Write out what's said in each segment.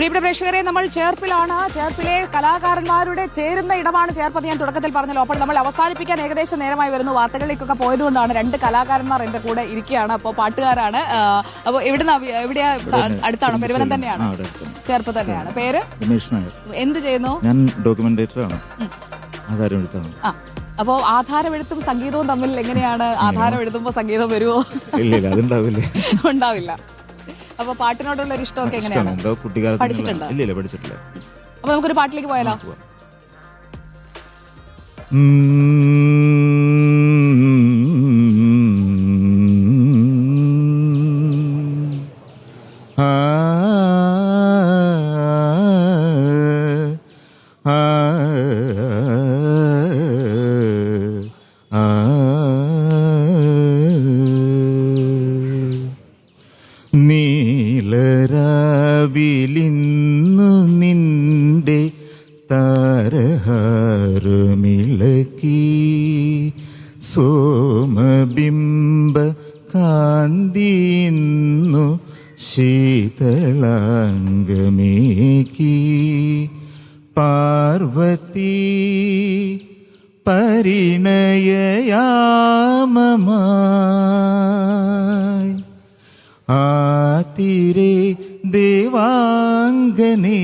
പ്രിയപ്പെട്ട പ്രേക്ഷകരെ നമ്മൾ ചേർപ്പിലാണ്. ചേർപ്പിലെ കലാകാരന്മാരുടെ ചേരുന്ന ഇടമാണ് ചേർപ്പ് ഞാൻ തുടക്കത്തിൽ പറഞ്ഞല്ലോ അപ്പോൾ നമ്മൾ അവസാനിപ്പിക്കാൻ ഏകദേശം നേരമായി വരുന്നു. വാർത്തകളിലേക്കൊക്കെ പോയതുകൊണ്ടാണ് രണ്ട് കലാകാരന്മാർ എന്റെ കൂടെ ഇരിക്കുകയാണ്. അപ്പോൾ പാട്ടുകാരാണ്. അപ്പോൾ എവിടുന്ന എവിടെയാ? അടുത്താണോ? പെരുവനം തന്നെയാണ്. ചേർപ്പ് തന്നെയാണ്. പേര്? എന്ത് ചെയ്യുന്നു? ഞാൻ ഡോക്യുമെന്റേറ്റർ ആണ് ആധാരം എഴുത്തും ആ അപ്പോ ആധാരമെഴുത്തും സംഗീതവും തമ്മിൽ എങ്ങനെയാണ്? ആധാരം എഴുതുമ്പോ സംഗീതം വരുമോ ഇല്ല ഉണ്ടാവില്ല. അപ്പൊ പാട്ടിനോടുള്ള ഒരു ഇഷ്ടമൊക്കെ എങ്ങനെയാണ് എന്തോ കുട്ടിക്കാലത്ത് പഠിച്ചിട്ടുണ്ടോ? ഇല്ല ഇല്ല പഠിച്ചിട്ടില്ല അപ്പൊ നമുക്കൊരു പാട്ടിലേക്ക് പോയാലോ ആ ആ ആ നീലരാവിലിന്നു നിന്റെ താരഹാരമിളക്കി. സോമബിംബ കാന്തിന്നു ശീതളാംഗമേക്കി പാർവതി പരിണയയാമമായി ദേവാംഗനെ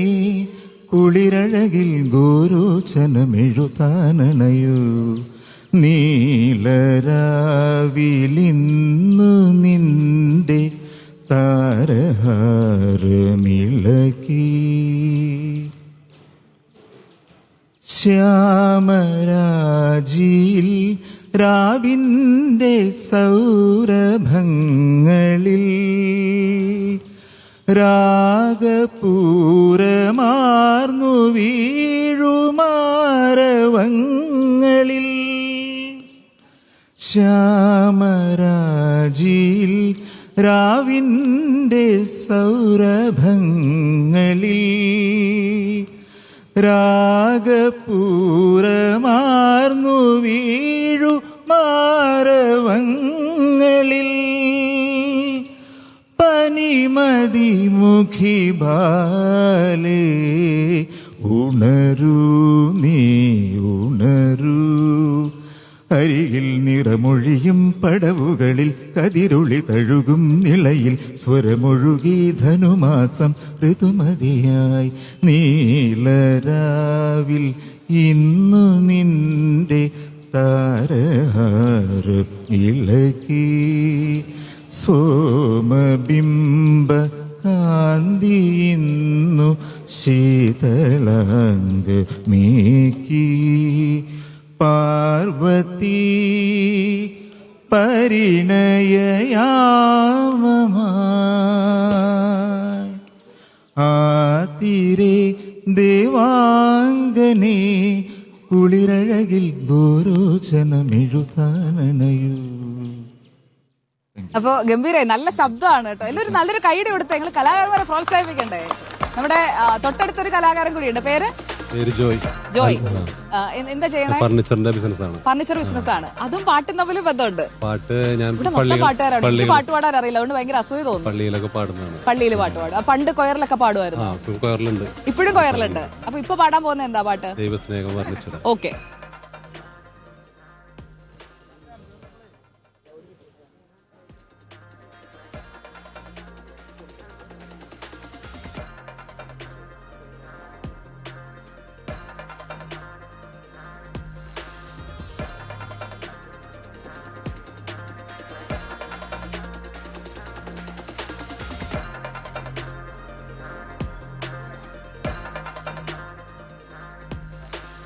കുളിരഴകിൽ ഗോരോചനമെഴുതാനണയൂ നീലരാവിലിന്നു നിന്റെ താരഹാരമിളകി. ശ്യാമരാജിയിൽ രാവിന്റെ സൗരഭങ്ങളിൽ രാഗപൂരമാർന്നു വീഴുമാരവങ്ങളിൽ ശ്യാമരാജിയിൽ രാവിന്റെ സൗരഭങ്ങളിൽ. രാഗപൂരമാർന്നു വീഴു മാരവങ്ങളിൽ മുഖി ബാലേ ഉണരൂ നീ ഉണരൂ. അരികിൽ നിറമൊഴിയും പടവുകളിൽ കതിരുളി തഴുകും നിളയിൽ സ്വരമൊഴുകി ധനുമാസം ഋതുമതിയായി. നീലരാവിൽ ഇന്നു നിന്റെ താരഹാരം ഇളകി. സോമബിംബ കാന്തി ശീതളങ്ക് മീക്കി പാർവതി പരിണയയാമമായി. ആതിരെ ദേവാംഗനെ കുളിരഴകിൽ ഗോരോചനമെഴുതാനണയൂ അപ്പൊ ഗംഭീരായി. നല്ല ശബ്ദമാണ് കേട്ടോ. എല്ലാവരും നല്ലൊരു കൈയുടെ കൊടുത്ത് ഞങ്ങൾ കലാകാരന്മാരെ പ്രോത്സാഹിപ്പിക്കണ്ടേ? നമ്മുടെ തൊട്ടടുത്തൊരു കലാകാരൻ കൂടിയുണ്ട്. പേര്? പേര് ജോയ്. ജോയ്. എന്താ ചെയ്യണേ? ഫർണിച്ചറിന്റെ ബിസിനസ് ആണ് ഫർണിച്ചർ ബിസിനസ് ആണ് അതും പാട്ടും തമ്മിൽ ബന്ധമുണ്ട്. പാട്ട് ഞാൻ ഇവിടെ മൊത്തം പാട്ടുകാരാണ്. എനിക്ക് പാട്ട് പാടാൻ അറിയില്ല. അതുകൊണ്ട് ഭയങ്കര അസൂയ തോന്നുന്നു. പള്ളിയിലൊക്കെ പാടുന്നതാണ്. പള്ളിയിൽ പാട്ട് പാടും. ആ, പണ്ട് കൊയറിലൊക്കെ പാടുമായിരുന്നു. കൊയറിലുണ്ട്. ഇപ്പോഴും കൊയറിലുണ്ട്. അപ്പൊ ഇപ്പൊ പാടാൻ പോകുന്ന എന്താ പാട്ട്? ദൈവസ്നേഹം ഓക്കെ.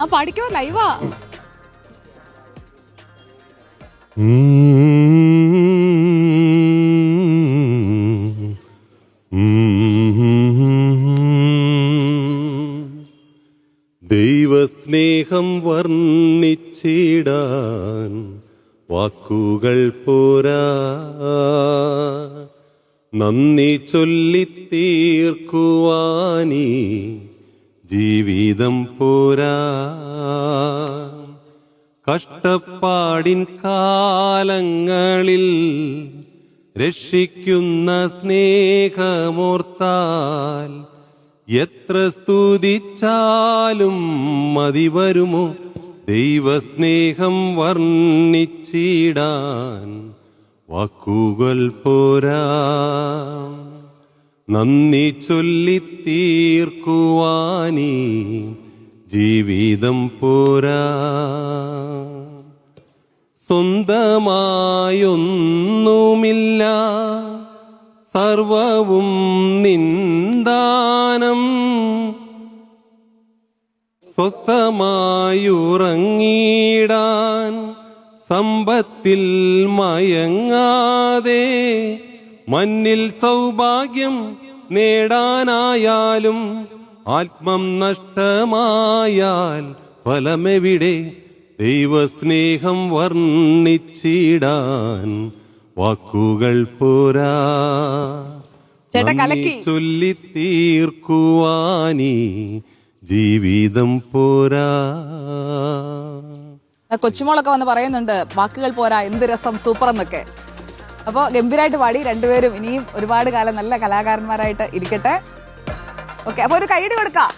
ആ പാടിക്കോ ലൈവാ ദൈവസ്നേഹം വർണിച്ചിടാൻ വാക്കുകൾ പോരാ. നന്ദി ചൊല്ലിത്തീർക്കുവാനീ ജീവിതം പോരാ. കഷ്ടപ്പാടിൻ കാലങ്ങളിൽ രക്ഷിക്കുന്ന സ്നേഹമോർത്താൽ എത്ര സ്തുതിച്ചാലും മതി വരുമോ? ദൈവസ്നേഹം വർണിച്ചിടാൻ വാക്കുകൾ പോരാ. നന്ദി ചൊല്ലിത്തീർക്കുവാനീ ജീവിതം പോരാ. സ്വന്തമായൊന്നുമില്ല സർവവും നിന്ദാനം. സ്വസ്ഥമായുറങ്ങിടാൻ സമ്പത്തിൽ മയങ്ങാതെ മണ്ണിൽ സൗഭാഗ്യം നേടാനായാലും ആത്മം നഷ്ടമായാൽ ഫലമെവിടെ? ദൈവസ്നേഹം വർണിച്ചിടാൻ വാക്കുകൾ പോരാ. ചൊല്ലി തീർക്കുവാനീ ജീവിതം പോരാ. കൊച്ചുമോളൊക്കെ വന്ന് പറയുന്നുണ്ട് വാക്കുകൾ പോരാ എന്ത് രസം സൂപ്പർ എന്നൊക്കെ. അപ്പോൾ ഗംഭീരമായിട്ട് പാടി രണ്ടുപേരും ഇനിയും ഒരുപാട് കാലം നല്ല കലാകാരന്മാരായിട്ട് ഇരിക്കട്ടെ. ഓക്കെ അപ്പോൾ ഒരു കൈയ്യടി കൊടുക്കാം.